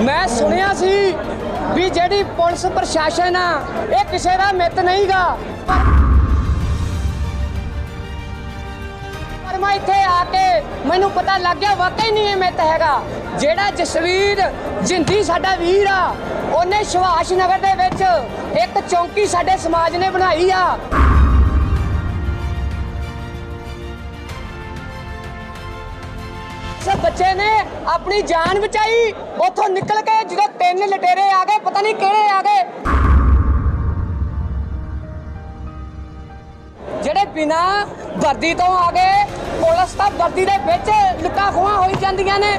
ਮੈਂ ਸੁਣਿਆ ਸੀ ਵੀ ਜਿਹੜੀ ਪੁਲਿਸ ਪ੍ਰਸ਼ਾਸਨ ਆ, ਇਹ ਕਿਸੇ ਦਾ ਮਿੱਤ ਨਹੀਂਗਾ। ਪਰ ਮੈਂ ਇੱਥੇ ਆ ਕੇ ਮੈਨੂੰ ਪਤਾ ਲੱਗ ਗਿਆ, ਵਾਕਈ ਨਹੀਂ ਇਹ ਮਿੱਤ ਹੈਗਾ। ਜਿਹੜਾ ਜਸਵੀਰ ਜਿੰਦੀ ਸਾਡਾ ਵੀਰ ਆ, ਉਹਨੇ ਸੁਭਾਸ਼ ਨਗਰ ਦੇ ਵਿੱਚ ਇੱਕ ਚੌਂਕੀ ਸਾਡੇ ਸਮਾਜ ਨੇ ਬਣਾਈ ਆ। ਉਸ ਬੱਚੇ ਨੇ ਆਪਣੀ ਜਾਨ ਬਚਾਈ, ਉੱਥੋਂ ਨਿਕਲ ਕੇ ਜਦੋਂ ਤਿੰਨ ਲਟੇਰੇ ਆ ਗਏ, ਪਤਾ ਨਹੀਂ ਕਿਹੜੇ ਆ ਗਏ। ਜਿਹੜੇ ਬਿਨਾ ਵਰਦੀ ਤੋਂ ਆ ਗਏ, ਪੁਲਿਸ ਤਾਂ ਵਰਦੀ ਦੇ ਵਿੱਚ ਲੁਕਾ ਖੋਹਾਂ ਹੋਈ ਜਾਂਦੀਆਂ ਨੇ।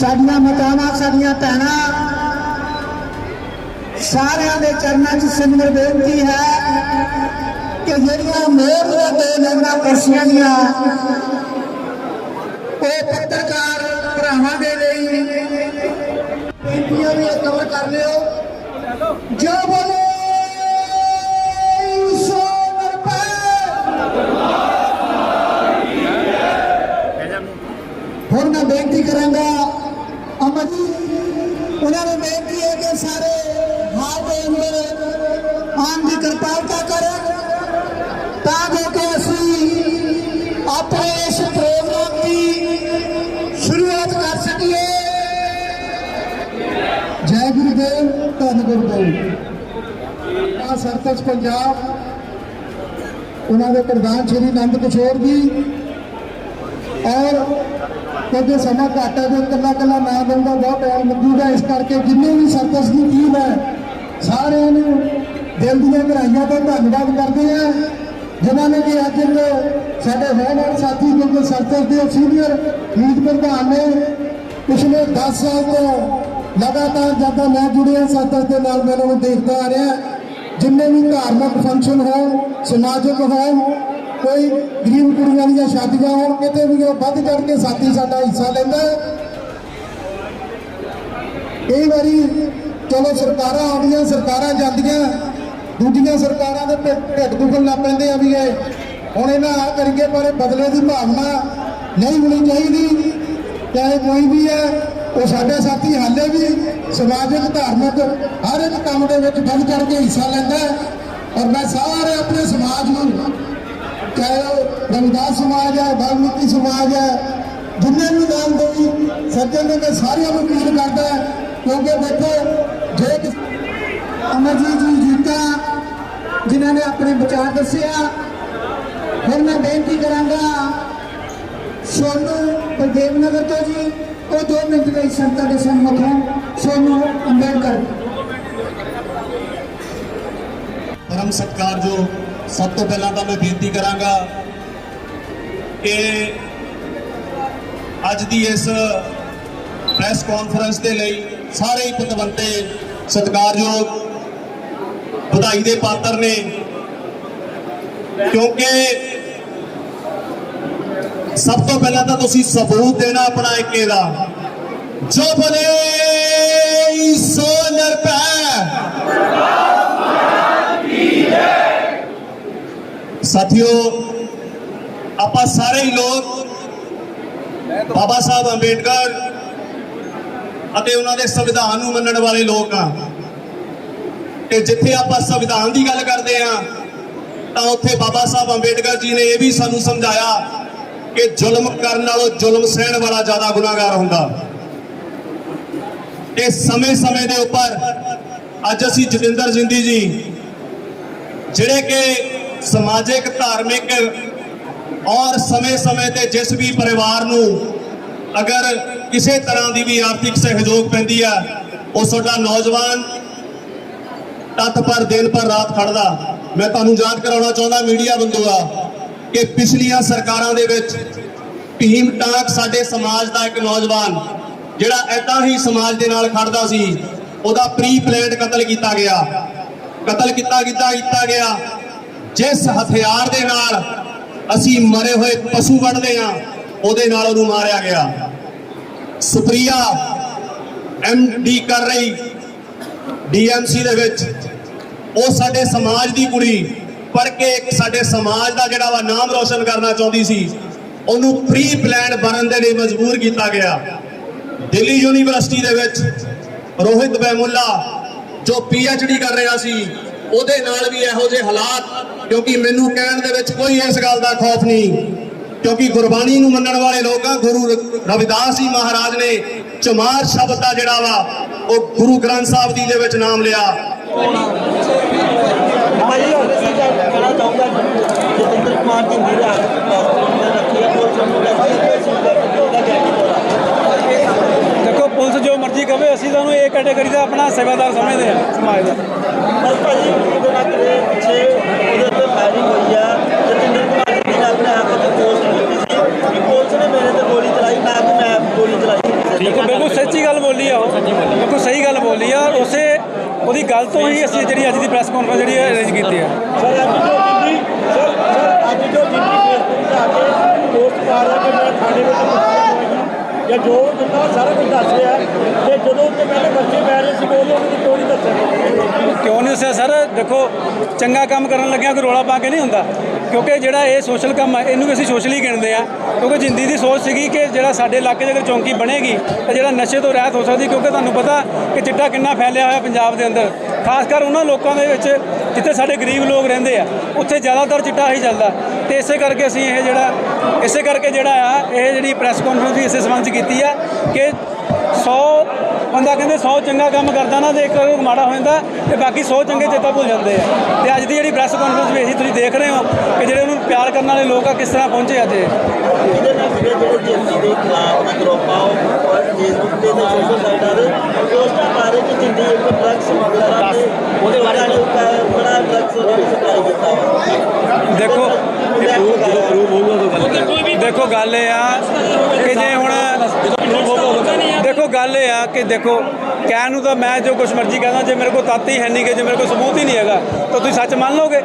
ਸਾਡੀਆਂ ਮਾਤਾਵਾਂ ਸਾਡੀਆਂ ਭੈਣਾਂ, ਸਾਰਿਆਂ ਦੇ ਚਰਨਾਂ 'ਚ ਸਿਮਰ ਬੇਨਤੀ ਹੈ ਕਿ ਜਿਹੜੀਆਂ ਮੋਹਰਾਂ ਤੇ ਨਗਰਾਂ ਕੁਰਸੀਆਂ ਦੀਆਂ ਉਹ ਪੱਤਰਕਾਰ ਭਰਾਵਾਂ ਦੇ ਲਈ ਬੇਨਤੀਆਂ ਵੀ ਕਵਰ ਕਰ ਲਿਓ। ਜੋ ਬੋਲੇ ਹੁਣ ਮੈਂ ਬੇਨਤੀ ਕਰਾਂਗਾ ਅਮਰ ਜੀ, ਉਹਨਾਂ ਨੂੰ ਬੇਨਤੀ ਹੈ ਕਿ ਸਾਰੇ ਹਾਲ ਦੇ ਅੰਦਰ ਆਉਣ ਦੀ ਕਿਰਪਾਲਤਾ ਕਰਨ। ਆ ਪੰਜਾਬ, ਉਹਨਾਂ ਦੇ ਪ੍ਰਧਾਨ ਸ਼੍ਰੀ ਆਨੰਦ ਕਿਸ਼ੋਰ ਜੀ ਔਰ ਕਿਉਂਕਿ ਸਮਾਂ ਘੱਟ ਹੈ ਤੇ ਕੱਲਾ ਕੱਲਾ ਨਾ ਦਊਂਗਾ ਬਹੁਤ ਟਾਈਮ ਲੱਗੂਗਾ ਇਸ ਕਰਕੇ ਜਿੰਨੇ ਵੀ ਸਰਕਸ ਦੀ ਟੀਮ ਹੈ, ਸਾਰਿਆਂ ਨੂੰ ਦਿਲ ਦੀਆਂ ਗਹਿਰਾਈਆਂ ਤੋਂ ਧੰਨਵਾਦ ਕਰਦੇ ਆ ਜਿਨ੍ਹਾਂ ਨੇ ਕਿ ਅੱਜ ਇੱਕ ਸਾਡੇ ਹੋਣਹਾਰ ਸਾਥੀ ਕਿਉਂਕਿ ਸਰਕਸ ਦੇ ਸੀਨੀਅਰ ਮੀਤ ਪ੍ਰਧਾਨ ਨੇ, ਪਿਛਲੇ 10 ਸਾਲ ਤੋਂ ਲਗਾਤਾਰ ਜਦੋਂ ਮੈਂ ਜੁੜਿਆ ਸਰਕਸ ਦੇ ਨਾਲ, ਮੈਂ ਉਹਨਾਂ ਨੂੰ ਦੇਖਦਾ ਆ ਰਿਹਾ। ਜਿੰਨੇ ਵੀ ਧਾਰਮਿਕ ਫੰਕਸ਼ਨ ਹੋਣ, ਸਮਾਜਿਕ ਹੋਣ, ਕੋਈ ਗਰੀਬ ਕੁੜੀਆਂ ਦੀਆਂ ਸ਼ਾਦੀਆਂ ਹੋਣ, ਕਿਤੇ ਵੀ ਉਹ ਵੱਧ ਚੜ ਕੇ ਸਾਥੀ ਸਾਡਾ ਹਿੱਸਾ ਲੈਂਦਾ ਕਈ ਵਾਰੀ ਚਲੋ ਸਰਕਾਰਾਂ ਆਉਂਦੀਆਂ, ਸਰਕਾਰਾਂ ਜਾਂਦੀਆਂ, ਦੂਜੀਆਂ ਸਰਕਾਰਾਂ ਦੇ ਢਿੱਡ ਢਿੱਡ ਦੁਖਣ ਲੱਗ ਪੈਂਦੇ ਆ ਵੀ ਇਹ ਹੁਣ ਇਹਨਾਂ ਆ ਕਰੀਏ ਪਰ ਇਹ ਬਦਲੇ ਦੀ ਭਾਵਨਾ ਨਹੀਂ ਹੋਣੀ ਚਾਹੀਦੀ। ਚਾਹੇ ਕੋਈ ਵੀ ਹੈ ਉਹ ਸਾਡੇ ਸਾਥੀ ਹਾਲੇ ਵੀ ਸਮਾਜਿਕ ਧਾਰਮਿਕ ਹਰ ਇੱਕ ਕੰਮ ਦੇ ਵਿੱਚ ਵੱਧ ਚੜ ਕੇ ਹਿੱਸਾ ਲੈਂਦਾ ਹੈ। ਔਰ ਮੈਂ ਸਾਰੇ ਆਪਣੇ ਸਮਾਜ ਨੂੰ, ਚਾਹੇ ਉਹ ਰਵਿਦਾਸ ਸਮਾਜ ਹੈ, ਬਾਲਮੀਕੀ ਸਮਾਜ ਹੈ, ਜਿੰਨੇ ਵੀ ਨਾਮ ਦੇਈ ਸੱਜਣ ਨੇ, ਮੈਂ ਸਾਰਿਆਂ ਨੂੰ ਅਪੀਲ ਕਰਦਾ ਕਿਉਂਕਿ ਦੇਖੋ, ਜੇ ਅਮਰਜੀਤ ਜੀ ਜੀਤਾ ਜਿਨ੍ਹਾਂ ਨੇ ਆਪਣੇ ਵਿਚਾਰ ਦੱਸਿਆ ਫਿਰ ਮੈਂ ਬੇਨਤੀ ਕਰਾਂਗਾ ਸੋਨੂ ਬਲਦੇਵ ਨਗਰ ਤੋਂ ਜੀ ਉਹ 2 ਮਿੰਟ ਲਈ ਸੰਤਾ ਦੇ ਸਨਮੁਖ ਹਨ ਸੋਨੂ ਅੰਬੇਡਕਰ ਪਰਮ ਸਤਿਕਾਰਯੋਗ ਸਭ ਤੋਂ ਪਹਿਲਾਂ ਤਾਂ ਮੈਂ ਬੇਨਤੀ ਕਰਾਂਗਾ ਕਿ ਅੱਜ ਦੀ ਇਸ ਪ੍ਰੈਸ ਕਾਨਫਰੰਸ ਦੇ ਲਈ ਸਾਰੇ ਹੀ ਪਤਵੰਤੇ ਸਤਿਕਾਰਯੋਗ ਵਧਾਈ ਦੇ ਪਾਤਰ ਨੇ ਕਿਉਂਕਿ ਸਭ ਤੋਂ ਪਹਿਲਾਂ ਤਾਂ ਤੁਸੀਂ ਸਬੂਤ ਦੇਣਾ ਆਪਣਾ ਇੱਕੇ ਦਾ। ਜੋ ਬਲੇ, ਸੋ ਨਰਪੈ ਸਾਥੀਓ, ਆਪਾਂ ਸਾਰੇ ਹੀ ਲੋਕ ਬਾਬਾ ਸਾਹਿਬ ਅੰਬੇਡਕਰ ਅਤੇ ਉਹਨਾਂ ਦੇ ਸੰਵਿਧਾਨ ਨੂੰ ਮੰਨਣ ਵਾਲੇ ਲੋਕ ਆ ਤੇ ਜਿੱਥੇ ਆਪਾਂ ਸੰਵਿਧਾਨ ਦੀ ਗੱਲ ਕਰਦੇ ਆ ਤਾਂ ਉੱਥੇ ਬਾਬਾ ਸਾਹਿਬ ਅੰਬੇਡਕਰ ਜੀ ਨੇ ਇਹ ਵੀ ਸਾਨੂੰ ਸਮਝਾਇਆ ਕਿ ਜ਼ੁਲਮ ਕਰਨ ਨਾਲੋਂ ਜ਼ੁਲਮ ਸਹਿਣ ਵਾਲਾ ਜ਼ਿਆਦਾ ਗੁਨਾਹਗਾਰ ਹੁੰਦਾ। ਇਹ ਸਮੇਂ-ਸਮੇਂ ਦੇ ਉੱਪਰ ਅੱਜ ਅਸੀਂ ਜਤਿੰਦਰ ਜਿੰਦੀ ਜੀ, ਜਿਹੜੇ ਕਿ ਸਮਾਜਿਕ, ਧਾਰਮਿਕ ਔਰ ਸਮੇਂ-ਸਮੇਂ ਤੇ ਜਿਸ ਵੀ ਪਰਿਵਾਰ ਨੂੰ ਅਗਰ ਕਿਸੇ ਤਰ੍ਹਾਂ ਦੀ ਵੀ ਆਰਥਿਕ ਸਹਿਯੋਗ ਪੈਂਦੀ ਆ, ਉਹ ਸਾਡਾ ਨੌਜਵਾਨ ਤਤ ਪਰ ਦਿਨ ਪਰ ਰਾਤ ਖੜਦਾ। ਮੈਂ ਤੁਹਾਨੂੰ ਯਾਦ ਕਰਾਉਣਾ ਚਾਹੁੰਦਾ, ਮੀਡੀਆ ਬੰਦੂਆ ਕਿ ਪਿਛਲੀਆਂ ਸਰਕਾਰਾਂ ਦੇ ਵਿੱਚ ਭੀਮ ਟਾਕ ਸਾਡੇ ਸਮਾਜ ਦਾ ਇੱਕ ਨੌਜਵਾਨ, ਜਿਹੜਾ ਐਦਾਂ ਹੀ ਸਮਾਜ ਦੇ ਨਾਲ ਖੜਦਾ ਸੀ, ਉਹਦਾ ਪ੍ਰੀ ਪਲਾਨਡ ਕਤਲ ਕੀਤਾ ਗਿਆ। ਕਤਲ ਕੀਤਾ ਕੀਤਾ ਕੀਤਾ ਗਿਆ। ਜਿਸ ਹਥਿਆਰ ਦੇ ਨਾਲ ਅਸੀਂ ਮਰੇ ਹੋਏ ਪਸ਼ੂ ਵੱਢਦੇ ਆ ਉਹਦੇ ਨਾਲ ਉਹਨੂੰ ਮਾਰਿਆ ਗਿਆ। ਸੁਪਰੀਆ ਐਮਡੀ ਕਰ ਰਹੀ ਡੀਐਮਸੀ ਦੇ ਵਿੱਚ। ਉਹ ਸਾਡੇ ਸਮਾਜ ਦੀ ਕੁੜੀ ਪੜ ਕੇ ਇੱਕ ਸਾਡੇ ਸਮਾਜ ਦਾ ਜਿਹੜਾ ਵਾ ਨਾਮ ਰੋਸ਼ਨ ਕਰਨਾ ਚਾਹੁੰਦੀ ਸੀ, ਉਹਨੂੰ ਪ੍ਰੀ ਪਲਾਨ ਬਣਨ ਦੇ ਲਈ ਮਜਬੂਰ ਕੀਤਾ ਗਿਆ। ਦਿੱਲੀ ਯੂਨੀਵਰਸਿਟੀ ਦੇ ਵਿੱਚ ਰੋਹਿਤ ਬੈਮੁੱਲਾ ਜੋ ਡੀ ਕਰ ਰਿਹਾ ਸੀ, ਉਹਦੇ ਨਾਲ ਵੀ ਇਹੋ ਜਿਹੇ ਹਾਲਾਤ, ਕਿਉਂਕਿ ਮੈਨੂੰ ਕਹਿਣ ਦੇ ਵਿੱਚ ਕੋਈ ਇਸ ਗੱਲ ਦਾ ਖੌਫ ਨਹੀਂ, ਕਿਉਂਕਿ ਗੁਰਬਾਣੀ ਨੂੰ ਮੰਨਣ ਵਾਲੇ ਲੋਕ ਆ ਗੁਰੂ ਰਵਿਦਾਸ ਜੀ ਮਹਾਰਾਜ ਨੇ ਚਮਾਰ ਸ਼ਬਦ ਦਾ ਜਿਹੜਾ ਵਾ, ਉਹ ਗੁਰੂ ਗ੍ਰੰਥ ਸਾਹਿਬ ਜੀ ਦੇ ਵਿੱਚ ਨਾਮ ਲਿਆ। ਤਾਂ ਚਾਹੁੰਦਾ ਜਤਿੰਦਰ ਕੁਮਾਰ ਜੀ ਦੀ ਰਿਆਸਤ ਪਾਸਪੋਰਟ ਰੱਖੀ ਹੈ ਪੁਲਿਸ ਨੂੰ ਹੈ ਦੇਖੋ ਪੁਲਿਸ ਜੋ ਮਰਜ਼ੀ ਕਵੇ ਅਸੀਂ ਤਾਂ ਉਹਨੂੰ ਇਹ ਕੈਟਾਗਰੀ ਦਾ ਆਪਣਾ ਸੇਵਾਦਾਰ ਸਮਝਦੇ ਆ ਸਮਾਜ ਦਾ। ਪਰ ਭਾਜੀ ਉਹਦੇ ਨਾਲ ਕਿਤੇ ਪਿੱਛੇ ਉਹਦੇ ਉੱਤੇ ਫਾਇਰਿੰਗ ਹੋਈ ਆ। ਜਤਿੰਦਰ ਕੁਮਾਰ ਜੀ ਨੇ ਆਪਣੇ ਆਪ ਤੇ ਪੋਸਟ ਕੀਤੀ ਸੀ। ਕਿ ਪੁਲਿਸ ਨੇ ਮੇਰੇ ਤੇ ਗੋਲੀ ਚਲਾਈ ਨਾ ਕਿ ਮੈਂ ਗੋਲੀ ਚਲਾਈ। ਠੀਕ ਹੈ ਬਿਲਕੁਲ ਸੱਚੀ ਗੱਲ ਬੋਲੀ ਆ ਉਹ। ਬਿਲਕੁਲ ਸਹੀ ਗੱਲ ਬੋਲੀ ਆ। ਉਸੇ ਉਹਦੀ ਗੱਲ ਤੋਂ ਹੀ ਅਸੀਂ ਜਿਹੜੀ ਅੱਜ ਦੀ ਪ੍ਰੈਸ ਕਾਨਫਰੰਸ ਜਿਹੜੀ ਅਰੇਂਜ ਕੀਤੀ ਆ ਸਰ ਅੱਜ ਜੋ ਜਿੰਦੀ ਸਰ ਸਰ ਅੱਜ ਜੋ ਜਿੰਦੀ ਫੇਸਬੁੱਕ ਤੇ ਆ ਕੇ ਪੋਸਟ ਪਾ ਰਿਹਾ ਕਿ ਮੈਂ ਥਾਣੇ ਵਿੱਚ ਜਾਂ। ਜੋ ਜਿੰਦਾ ਸਾਰਾ ਕੁਝ ਦੱਸ ਰਿਹਾ ਤੇ ਜਦੋਂ ਉੱਤੇ ਪਹਿਲੇ ਬੱਚੇ ਪੈ ਰਹੇ ਸੀ ਉਦੋਂ ਉਹਨੂੰ ਕਿਉਂ ਨਹੀਂ ਦੱਸਿਆ? ਕਿਉਂ ਨਹੀਂ ਦੱਸਿਆ? ਸਰ ਦੇਖੋ ਚੰਗਾ ਕੰਮ ਕਰਨ ਲੱਗਿਆ ਕੋਈ ਰੋਲਾ ਪਾ ਕੇ ਨਹੀਂ ਹੁੰਦਾ। ਕਿਉਂਕਿ ਜਿਹੜਾ ਇਹ ਸੋਸ਼ਲ ਕੰਮ ਹੈ ਇਹਨੂੰ ਵੀ ਅਸੀਂ ਸੋਸ਼ਲੀ ਗਿਣਦੇ ਆ ਕਿਉਂਕਿ ਜਿੰਦੀ ਦੀ ਸੋਚ ਸੀਗੀ ਕਿ ਜਿਹੜਾ ਸਾਡੇ ਇਲਾਕੇ 'ਚ ਅਗਰ ਚੌਂਕੀ ਬਣੇਗੀ ਤਾਂ ਜਿਹੜਾ ਨਸ਼ੇ ਤੋਂ ਰਹਿਤ ਹੋ ਸਕਦੀ, ਕਿਉਂਕਿ ਤੁਹਾਨੂੰ ਪਤਾ ਕਿ ਚਿੱਟਾ ਕਿੰਨਾ ਫੈਲਿਆ ਹੋਇਆ ਪੰਜਾਬ ਦੇ ਅੰਦਰ। ਖਾਸ ਕਰ ਉਹਨਾਂ ਲੋਕਾਂ ਦੇ ਵਿੱਚ ਜਿੱਥੇ ਸਾਡੇ ਗਰੀਬ ਲੋਕ ਰਹਿੰਦੇ ਆ, ਉੱਥੇ ਜ਼ਿਆਦਾਤਰ ਚਿੱਟਾ ਹੀ ਚੱਲਦਾ। ਤੇ ਇਸੇ ਕਰਕੇ ਅਸੀਂ ਇਹ ਜਿਹੜਾ, ਇਸੇ ਕਰਕੇ ਜਿਹੜਾ ਆ, ਇਹ ਜਿਹੜੀ ਪ੍ਰੈਸ ਕਾਨਫਰੰਸ ਵੀ ਇਸੇ ਸੰਬੰਧ 'ਚ ਕੀਤੀ ਆ ਕਿ 100 ਬੰਦਾ ਕਹਿੰਦੇ 100 ਚੰਗਾ ਕੰਮ ਕਰਦਾ ਨਾ ਤੇ ਇੱਕ ਮਾੜਾ ਹੋ ਜਾਂਦਾ ਤੇ ਬਾਕੀ 100 ਚੰਗੇ ਚੇਤਾ ਭੁੱਲ ਜਾਂਦੇ ਆ ਤੇ ਅੱਜ ਦੀ ਜਿਹੜੀ ਪ੍ਰੈਸ ਕਾਨਫਰੰਸ ਵੀ ਅਸੀਂ ਤੁਸੀਂ ਦੇਖ ਰਹੇ ਹੋ ਕਿ ਜਿਹੜੇ ਉਹਨੂੰ ਪਿਆਰ ਕਰਨ ਵਾਲੇ ਲੋਕ ਆ ਕਿਸ ਤਰ੍ਹਾਂ ਪਹੁੰਚੇ ਅੱਜ ਇਹ। ਇਹਦੇ ਨਾਲ ਜਿਹੜੇ ਜਿਹੜੇ ਜਿੰਦੀ ਦੇ ਖਿਲਾਫ ਗਰੁੱਪ ਆ ਉਹ ਫੇਸਬੁੱਕ ਤੇ ਤੇ ਸੋਸ਼ਲ ਸਾਈਟਾਂ ਦੇ ਪੋਸਟਾਂ ਪਾ ਰਹੇ ਕਿ ਜਿੰਦੀ ਇੱਕ ਡਰੱਗ ਸਮਗਲਰ ਆ ਤੇ ਉਹਦੇ ਬਾਰੇ ਬੜਾ ਡਰੱਗਸ ਉਹਨੇ ਸਪਲਾਈ ਕੀਤਾ ਵਾ। ਦੇਖੋ ਦੇਖੋ ਗੱਲ ਇਹ ਆ ਕਿ ਜੇ ਹੁਣ ਦੇਖੋ, ਗੱਲ ਇਹ ਆ ਕਿ ਦੇਖੋ, ਕਹਿਣ ਨੂੰ ਤਾਂ ਮੈਂ ਜੋ ਕੁਝ ਮਰਜ਼ੀ ਕਹਿੰਦਾ ਜੇ ਮੇਰੇ ਕੋਲ ਤੱਤ ਹੀ ਹੈ ਨਹੀਂ ਕਿ ਜੇ ਮੇਰੇ ਕੋਲ ਸਬੂਤ ਹੀ ਨਹੀਂ ਹੈਗਾ, ਤਾਂ ਤੁਸੀਂ ਸੱਚ ਮੰਨ ਲਓਗੇ।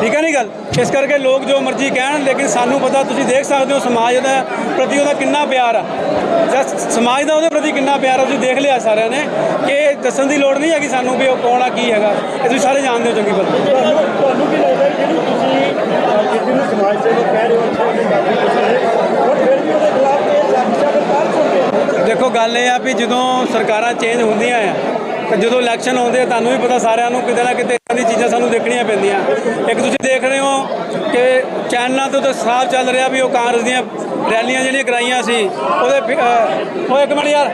ਠੀਕ ਹੈ ਨਹੀਂ ਗੱਲ? ਇਸ ਕਰਕੇ ਲੋਕ ਜੋ ਮਰਜ਼ੀ ਕਹਿਣ, ਲੇਕਿਨ ਸਾਨੂੰ ਪਤਾ, ਤੁਸੀਂ ਦੇਖ ਸਕਦੇ ਹੋ ਸਮਾਜ ਦਾ ਪ੍ਰਤੀ ਉਹਦਾ ਕਿੰਨਾ ਪਿਆਰ ਆ। ਜਾਂ ਸਮਾਜ ਦਾ ਉਹਦੇ ਪ੍ਰਤੀ ਕਿੰਨਾ ਪਿਆਰ ਆ, ਤੁਸੀਂ ਦੇਖ ਲਿਆ ਸਾਰਿਆਂ ਨੇ ਕਿ ਦੱਸਣ ਦੀ ਲੋੜ ਨਹੀਂ ਹੈਗੀ ਸਾਨੂੰ ਵੀ ਉਹ ਕੌਣ ਆ, ਕੀ ਹੈਗਾ। ਇਹ ਤੁਸੀਂ ਸਾਰੇ ਜਾਣਦੇ ਹੋ ਚੰਗੀ ਤਰ੍ਹਾਂ ਤੁਹਾਨੂੰ ਕੀ ਲੱਗਦਾ ਜਿਹੜੀ ਤੁਸੀਂ ਜਿੱਦੀ ਨੂੰ ਸਮਾਜ ਸੇਵਕ ਕਹਿ ਰਹੇ ਹੋ ਅੱਛਾ ਗੱਲ ਫਿਰ ਵੀ ਉਹਦੇ ਖਿਲਾਫ ਇਹ ਸਖਤ ਸ਼ਬਦ ਕਾਲ ਸੁਣਦੇ ਦੇਖੋ ਗੱਲ ਇਹ ਆ ਵੀ ਜਦੋਂ ਸਰਕਾਰਾਂ ਚੇਂਜ ਹੁੰਦੀਆਂ ਆ, ਤੇ ਜਦੋਂ ਇਲੈਕਸ਼ਨ ਆਉਂਦੇ ਤੁਹਾਨੂੰ ਵੀ ਪਤਾ ਸਾਰਿਆਂ ਨੂੰ ਕਿਤੇ ਨਾ ਕਿਤੇ ਇਹਨਾਂ ਦੀ ਚੀਜ਼ਾਂ ਸਾਨੂੰ ਦੇਖਣੀਆਂ ਪੈਂਦੀਆਂ। ਇੱਕ ਤੁਸੀਂ ਦੇਖ ਰਹੇ ਹੋ ਕਿ ਚੈਨਲਾਂ ਤੋਂ ਤਾਂ ਸਾਫ਼ ਚੱਲ ਰਿਹਾ ਵੀ ਉਹ ਕਾਂਗਰਸ ਦੀਆਂ ਰੈਲੀਆਂ ਜਿਹੜੀਆਂ ਕਰਾਈਆਂ ਸੀ, ਉਹਦੇ ਫਿ- ਉਹ ਇੱਕ ਮਿੰਟ ਯਾਰ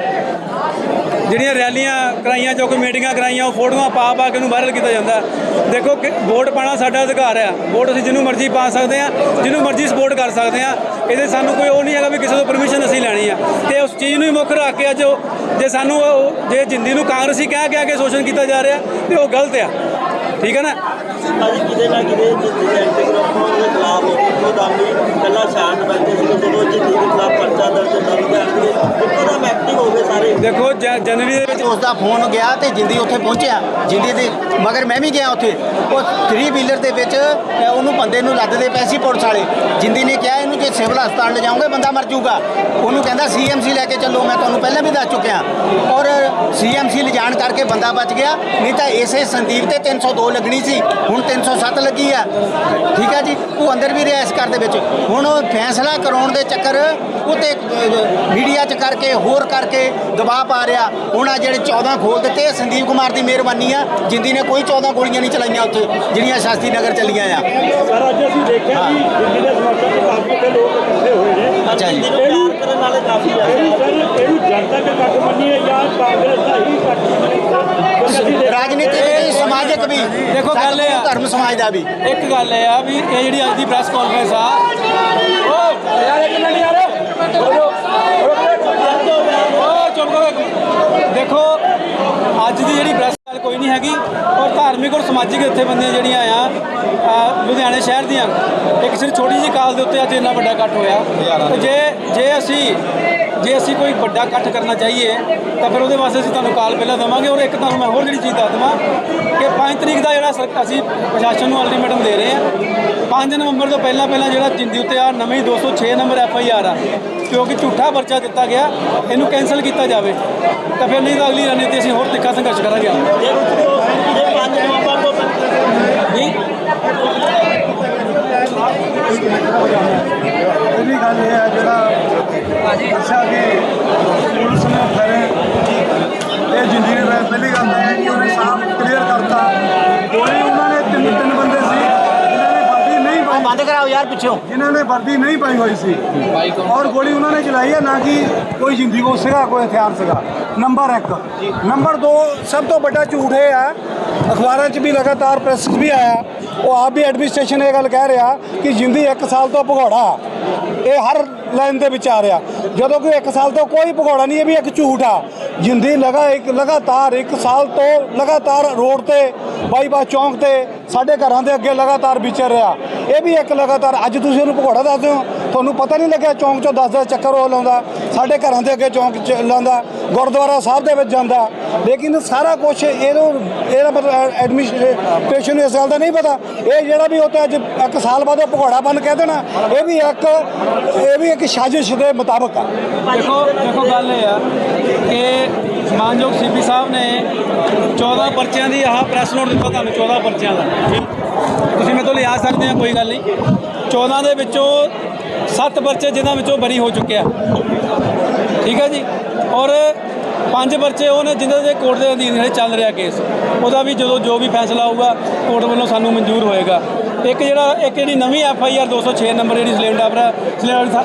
ਜਿਹੜੀਆਂ ਰੈਲੀਆਂ ਕਰਾਈਆਂ, ਜੋ ਕੋਈ ਮੀਟਿੰਗਾਂ ਕਰਾਈਆਂ, ਉਹ ਫੋਟੋਆਂ ਪਾ ਪਾ ਕੇ ਉਹਨੂੰ ਵਾਇਰਲ ਕੀਤਾ ਜਾਂਦਾ। ਦੇਖੋ ਕਿ ਵੋਟ ਪਾਣਾ ਸਾਡਾ ਅਧਿਕਾਰ ਆ। ਵੋਟ ਅਸੀਂ ਜਿਹਨੂੰ ਮਰਜ਼ੀ ਪਾ ਸਕਦੇ ਆ ਜਿਹਨੂੰ ਮਰਜ਼ੀ ਸਪੋਰਟ ਕਰ ਸਕਦੇ ਆ ਇਹਦੇ ਸਾਨੂੰ ਕੋਈ ਉਹ ਨਹੀਂ ਹੈਗਾ ਵੀ ਕਿਸੇ ਤੋਂ ਪਰਮਿਸ਼ਨ ਅਸੀਂ ਲੈਣੀ ਆ। ਤੇ ਉਸ ਚੀਜ਼ ਨੂੰ ਹੀ ਮੁੱਖ ਰੱਖ ਕੇ ਅੱਜ ਜੇ ਸਾਨੂੰ ਜੇ ਜਿੰਦੀ ਨੂੰ ਕਾਂਗਰਸੀ ਕਹਿ ਕੇ ਆ ਕੇ ਸ਼ੋਸ਼ਣ ਕੀਤਾ ਜਾ ਰਿਹਾ, ਤੇ ਉਹ ਗਲਤ ਆ। ਠੀਕ ਹੈ ਨਾ? ਭਾਜੀ ਕਿਤੇ ਨਾ ਕਿਤੇ ਦੇ ਖਿਲਾਫ ਦਮ ਹੀ ਪਹਿਲਾਂ ਸ਼ਾਂਤ ਬੈਠੇ ਸੀ ਜਦੋਂ ਜਿੱਦੀ ਦੇ ਖਿਲਾਫ ਪਰਚਾ ਦਰਜ ਹੁੰਦਾ ਲੁਧਿਆਣੇ ਦੇ ਇੱਕੋ ਦਮ ਐਕਟਿਵ ਹੋ ਗਏ ਸਾਰੇ। ਦੇਖੋ ਜ- ਜਨਵਰੀ ਦੇ ਵਿੱਚ ਉਸ ਦਾ ਫੋਨ ਗਿਆ ਤੇ ਜਿੰਦੀ ਉੱਥੇ ਪਹੁੰਚਿਆ। ਜਿੰਦੀ ਦੇ ਮਗਰ ਮੈਂ ਵੀ ਗਿਆ ਉੱਥੇ। ਉਹ 3 ਵੀਲਰ ਦੇ ਵਿੱਚ ਉਹਨੂੰ ਬੰਦੇ ਨੂੰ ਲੱਦਦੇ ਪਏ ਸੀ ਪੁਲਿਸ ਵਾਲੇ। ਜਿੰਦੀ ਨੇ ਕਿਹਾ ਇਹਨੂੰ ਜੇ ਸਿਵਲ ਹਸਪਤਾਲ ਲੈ ਜਾਓਗੇ, ਬੰਦਾ ਮਰ ਜਾਊਗਾ। ਉਹਨੂੰ ਕਹਿੰਦਾ ਸੀਐਮਸੀ ਲੈ ਕੇ ਚੱਲੋ, ਮੈਂ ਤੁਹਾਨੂੰ ਪਹਿਲਾਂ ਵੀ ਦੱਸ ਚੁੱਕਿਆ। ਔਰ ਸੀਐਮਸੀ ਲਿਜਾਣ ਕਰਕੇ ਬੰਦਾ ਬਚ ਗਿਆ, ਨਹੀਂ ਤਾਂ ਇਸੇ ਸੰਦੀਪ ਤੇ 302 ਲੱਗਣੀ ਸੀ, ਹੁਣ 307 ਲੱਗੀ ਆ। ਠੀਕ ਹੈ ਜੀ? ਉਹ ਅੰਦਰ ਵੀ ਰਿਹਾ ਇਸ ਘਰ ਦੇ ਵਿੱਚ। ਹੁਣ ਫੈਸਲਾ ਕਰਾਉਣ ਦੇ ਚੱਕਰ ਉਹ ਤੇ ਮੀਡੀਆ 'ਚ ਕਰਕੇ, ਹੋਰ ਕਰਕੇ ਦਬਾਅ ਪਾ ਰਿਹਾ। ਹੁਣ ਆ ਜਿਹੜੇ 14 ਖੋਲ ਦਿੱਤੇ, ਸੰਦੀਪ ਕੁਮਾਰ ਦੀ ਮਿਹਰਬਾਨੀ ਆ, ਜਿੰਦੀ ਨੇ ਕੋਈ 14 ਗੋਲੀਆਂ ਨਹੀਂ ਚਲਾਈਆਂ ਉੱਥੇ, ਜਿਹੜੀਆਂ ਸ਼ਾਸਤਰੀ ਨਗਰ ਚੱਲੀਆਂ ਆ। ਸਰ, ਅੱਜ ਅਸੀਂ ਦੇਖਿਆ ਕਿ ਦਿੱਲੀ ਦੇ ਸਮਰਥਨ ਕਾਫੀ ਲੋਕ ਇਕੱਠੇ ਹੋਏ ਨੇ ਅੱਛਾ ਜੀ। ਇਹਨੂੰ ਕਰਨ ਵਾਲੇ ਕਾਫੀ ਆ। ਇਹਨੂੰ ਸਰ ਇਹਨੂੰ ਜਨਤਾ ਦੇ ਕੱਟ ਮੰਨੀ ਹੈ ਜਾਂ ਕਾਂਗਰਸ ਦਾ ਹੀ ਕੱਟ ਮੰਨੀ ਹੈ ਰਾਜਨੀਤਿਕ ਵੀ ਸਮਾਜਿਕ ਵੀ। ਦੇਖੋ ਗੱਲ ਇਹ ਆ- ਧਰਮ ਸਮਾਜ ਦਾ ਵੀ। ਇੱਕ ਗੱਲ ਇਹ ਆ ਵੀ ਇਹ ਜਿਹੜੀ ਅੱਜ ਦੀ ਪ੍ਰੈਸ ਕਾਨਫਰੰਸ ਆ। ਓ ਯਾਰ ਇੱਕ ਮਿੰਟ ਯਾਰ। ਓ ਚੁੱਪ ਕਰੋ ਇੱਕ ਮਿੰਟ। ਦੇਖੋ ਅੱਜ ਦੀ ਜਿਹੜੀ ਪ੍ਰੈਸ ਕੋਈ ਨਹੀਂ ਹੈਗੀ। ਔਰ ਧਾਰਮਿਕ ਔਰ ਸਮਾਜਿਕ ਜਥੇਬੰਦੀਆਂ ਜਿਹੜੀਆਂ ਆ ਲੁਧਿਆਣੇ ਸ਼ਹਿਰ ਦੀਆਂ ਇੱਕ ਸਿਰ ਛੋਟੀ ਜਿਹੀ ਕਾਲ ਦੇ ਉੱਤੇ ਅੱਜ ਇੰਨਾ ਵੱਡਾ ਇਕੱਠ ਹੋਇਆ। ਤੇ ਜੇ ਜੇ ਅਸੀਂ ਜੇ ਅਸੀਂ ਕੋਈ ਵੱਡਾ ਇਕੱਠ ਕਰਨਾ ਚਾਹੀਏ ਤਾਂ ਫਿਰ ਉਹਦੇ ਵਾਸਤੇ ਅਸੀਂ ਤੁਹਾਨੂੰ ਕਾਲ ਪਹਿਲਾਂ ਦੇਵਾਂਗੇ। ਔਰ ਇੱਕ ਤੁਹਾਨੂੰ ਮੈਂ ਹੋਰ ਜਿਹੜੀ ਚੀਜ਼ ਦੱਸ ਦੇਵਾਂ ਕਿ 5 ਤਰੀਕ ਦਾ ਜਿਹੜਾ ਅਸੀਂ ਪ੍ਰਸ਼ਾਸਨ ਨੂੰ ਅਲਟੀਮੇਟਮ ਦੇ ਰਹੇ ਹਾਂ। 5 ਨਵੰਬਰ ਤੋਂ ਪਹਿਲਾਂ ਪਹਿਲਾਂ ਜਿਹੜਾ ਜਿੰਦੀ ਉੱਤੇ ਆ ਨਵੀਂ 206 ਨੰਬਰ ਐਫ ਆਈ ਆਰ ਆ। ਕਿਉਂਕਿ ਝੂਠਾ ਪਰਚਾ ਦਿੱਤਾ ਗਿਆ, ਇਹਨੂੰ ਕੈਨਸਲ ਕੀਤਾ ਜਾਵੇ। ਤਾਂ ਫਿਰ ਨਹੀਂ ਤਾਂ ਅਗਲੀ ਰਣਨੀਤੀ ਅਸੀਂ ਹੋਰ ਤਿੱਖਾ ਸੰਘਰਸ਼ ਕਰਾਂਗੇ। ਇਹ ਗੱਲ ਹੈ ਜਿਹੜਾ ਅੱਛਾ ਕਿ ਪੁਲਿਸ ਨੇ ਕਰੇ ਇਹ ਜਿੰਦਗੀ ਪਹਿਲੀ ਗੱਲ ਹੈ ਕਿ ਉਹਨੇ ਸਾਹਮਣੇ ਹੈ ਜਿਨ੍ਹਾਂ ਨੇ ਵਰਦੀ ਨਹੀਂ ਪਾਈ ਹੋਈ ਸੀ। ਔਰ ਗੋਲੀ ਉਹਨਾਂ ਨੇ ਚਲਾਈ ਹੈ ਨਾ ਕਿ ਕੋਈ ਜਿੰਦੀ ਸੀਗਾ, ਕੋਈ ਹਥਿਆਰ ਸੀਗਾ। ਨੰਬਰ 1 ਨੰਬਰ 2 ਸਭ ਤੋਂ ਵੱਡਾ ਝੂਠ ਇਹ ਹੈ ਅਖਬਾਰਾਂ 'ਚ ਵੀ ਲਗਾਤਾਰ ਪ੍ਰੈਸ 'ਚ ਵੀ ਆਇਆ, ਉਹ ਆਪ ਵੀ ਐਡਮਿਨਿਸਟ੍ਰੇਸ਼ਨ ਇਹ ਗੱਲ ਕਹਿ ਰਿਹਾ ਕਿ ਜਿੰਦੀ 1 ਸਾਲ ਤੋਂ ਭਗੌੜਾ। ਇਹ ਹਰ ਲਾਈਨ ਦੇ ਵਿੱਚ ਆ ਰਿਹਾ। ਜਦੋਂ ਕਿ 1 ਸਾਲ ਤੋਂ ਕੋਈ ਭਗੌੜਾ ਨਹੀਂ, ਇਹ ਵੀ ਇੱਕ ਝੂਠ ਆ। ਜਿੰਦੀ ਲਗਾ ਇੱਕ, ਲਗਾਤਾਰ 1 ਸਾਲ ਤੋਂ ਲਗਾਤਾਰ ਰੋਡ ਤੇ, ਬਾਈਪਾਸ ਚੌਂਕ ਤੇ, ਸਾਡੇ ਘਰਾਂ ਦੇ ਅੱਗੇ ਲਗਾਤਾਰ ਵਿਚਰ ਰਿਹਾ। ਇਹ ਵੀ ਇੱਕ ਲਗਾਤਾਰ, ਅੱਜ ਤੁਸੀਂ ਉਹਨੂੰ ਭਗੌੜਾ ਦੱਸਦੇ ਹੋ, ਤੁਹਾਨੂੰ ਪਤਾ ਨਹੀਂ ਲੱਗਿਆ ਚੌਂਕ ਚੋਂ 10-10 ਚੱਕਰ ਉਹ ਲਾਉਂਦਾ। ਸਾਡੇ ਘਰਾਂ ਦੇ ਅੱਗੇ ਚੌਂਕ ਚ ਲਾਉਂਦਾ ਗੁਰਦੁਆਰਾ ਸਾਹਿਬ ਦੇ ਵਿੱਚ ਜਾਂਦਾ। ਲੇਕਿਨ ਸਾਰਾ ਕੁਝ ਇਹਨੂੰ, ਇਹਦਾ ਮਤਲਬ ਐਡਮਿਨਿਸਟ੍ਰੇਸ਼ਨ ਨੂੰ ਇਸ ਗੱਲ ਦਾ ਨਹੀਂ ਪਤਾ। ਇਹ ਜਿਹੜਾ ਵੀ ਉਹ ਤੇ ਅੱਜ ਇੱਕ ਸਾਲ ਬਾਅਦ ਉਹ ਭਗੌੜਾ ਬੰਨ ਕਹਿ ਦੇਣਾ। ਇਹ ਵੀ ਇੱਕ, ਇਹ ਵੀ ਇੱਕ ਸਾਜ਼ਿਸ਼ ਦੇ ਮੁਤਾਬਕ ਆ। ਦੇਖੋ ਦੇਖੋ ਗੱਲ ਇਹ ਆ ਕਿ ਮਾਨਯੋਗ ਸੀਪੀ ਸਾਹਿਬ ਨੇ 14 ਪਰਚਿਆਂ ਦੀ ਆਹ ਪ੍ਰੈਸ ਨੋਟ ਦਿੱਤਾ ਤੁਹਾਨੂੰ 14 ਪਰਚਿਆਂ ਦਾ। ਤੁਸੀਂ ਮੇਰੇ ਤੋਂ ਲਿਆ ਸਕਦੇ ਆ ਕੋਈ ਗੱਲ ਨਹੀਂ। 14 ਦੇ ਵਿੱਚੋਂ 7 ਪਰਚੇ ਜਿਨ੍ਹਾਂ ਵਿੱਚੋਂ ਬਰੀ ਹੋ ਚੁੱਕਿਆ ਠੀਕ ਹੈ ਜੀ? ਔਰ ਪੰਜ ਪਰਚੇ ਉਹ ਨੇ ਜਿਨ੍ਹਾਂ ਦੇ ਕੋਰਟ ਦੇ ਅਧੀਨ ਹਲੇ ਚੱਲ ਰਿਹਾ ਕੇਸ। ਉਹਦਾ ਵੀ ਜਦੋਂ ਜੋ ਵੀ ਫੈਸਲਾ ਆਊਗਾ, ਕੋਰਟ ਵੱਲੋਂ ਸਾਨੂੰ ਮਨਜ਼ੂਰ ਹੋਏਗਾ। ਇੱਕ ਜਿਹੜਾ, ਇੱਕ ਜਿਹੜੀ ਨਵੀਂ ਐਫ ਆਈ ਆਰ 206 ਨੰਬਰ ਜਿਹੜੀ ਸਲੇਂਡਾਬਰਾ